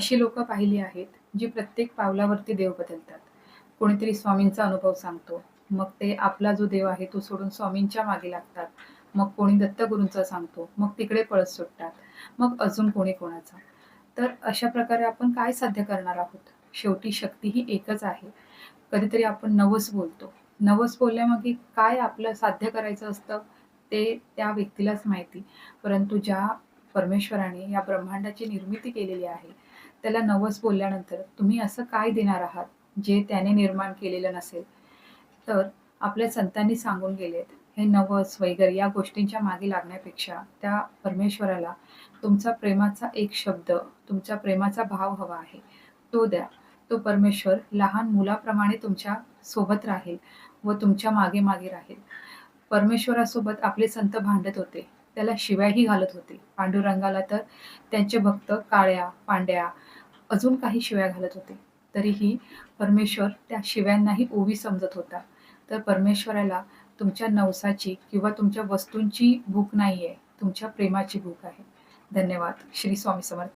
अशी लोकं पाहिली आहेत, जी प्रत्येक पावलावरती देव बदलतात. कोणीतरी स्वामींचा अनुभव सांगतो. मग ते आपला जो देव आहे तो सोडून स्वामींच्या मागे लागतात. मग कोणी दत्तगुरूंचा सांगतो. मग तिकडे पळत सुटतात. मग अजून कोणी कोणाचा. तर अशा प्रकारे आपण काय साध्य करणार आहोत? शेवटी शक्ती ही एकच आहे. कधीतरी आपण नवस बोलतो. नवस बोलल्यामागे काय आपलं साध्य करायचं असतं, ते त्या व्यक्तीलाच माहिती. परंतु ज्या परमेश्वराने या ब्रह्मांडाची निर्मिती केलेली आहे, त्याला नवस बोलल्यानंतर तुम्ही असं काय देणार आहात, जे त्याने निर्माण केलेलं नसेल? तर आपल्या संतांनी सांगून गेलेत, हे नवस वगैरे या गोष्टींच्या मागे लागण्यापेक्षा त्या परमेश्वराला तुमचा प्रेमाचा एक शब्द, तुमच्या प्रेमाचा भाव हवा आहे, तो द्या. तो परमेश्वर लहान मुलाप्रमाणे तुमच्यासोबत राहील व तुमच्या मागे-मागे राहील. परमेश्वरासोबत आपले संत भांडत होते. त्याला शिव्याही घालत होते. पांडुरंगाला तर त्यांचे भक्त काळ्या, पांड्या अजून काही शिव्या घालत होते. तरीही परमेश्वर त्या शिव्यांनाही ओवी समजत होता. तर परमेश्वराला तुमच्या नवसाची किंवा तुमच्या वस्तूंची भूक नाही आहे तुमच्या प्रेमाची भूक आहे. धन्यवाद. श्री स्वामी समर्थ.